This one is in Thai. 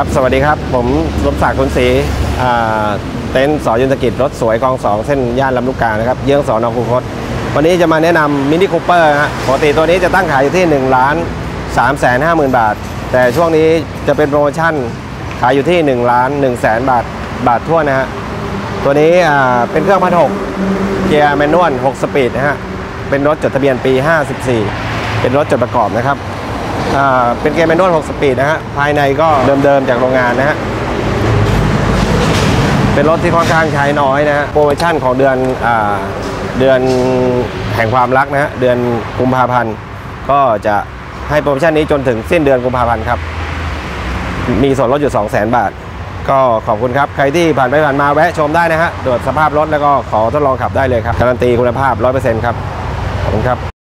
ครับ สวัสดีครับ ผมสมศักดิ์คุณศรีเต็นท์สอยุนธกิจรถสวยกองสองเส้นย่านลำลูกกานะครับเยื้องสอนอคูคตวันนี้จะมาแนะนำมินิคูเปอร์ฮะปกติตัวนี้จะตั้งขายอยู่ที่1ล้าน3แสน5หมื่นบาท แต่ช่วงนี้จะเป็นโปรโมชั่นขายอยู่ที่1ล้าน1แสนบาทบาททั่วนะฮะตัวนี้เป็นเครื่องพันหกเกียร์แมนนวล6สปีดนะฮะเป็นรถจดทะเบียนปี 54 เป็นรถจดประกอบนะครับ เป็นเกียร์แมนนวล6สปีดนะฮะ ภายในก็เดิมๆจากโรงงานนะฮะ เป็นรถที่ค่อนข้างใช้น้อยนะฮะ โปรโมชั่นของเดือนอเดือนแห่งความรักนะฮะ เดือนกุมภาพันธ์ ก็จะให้โปรโมชั่นนี้จนถึงสิ้นเดือนกุมภาพันธ์ครับ มีส่วนลดอยู่ 2 0 0 0 0 0 บาท ก็ขอบคุณครับ ใครที่ผ่านไปผ่านมาแวะชมได้นะฮะตรวจสภาพรถแล้วก็ขอทดลองขับได้เลยครับ การันตีคุณภาพ 100%ครับ ขอบคุณครับ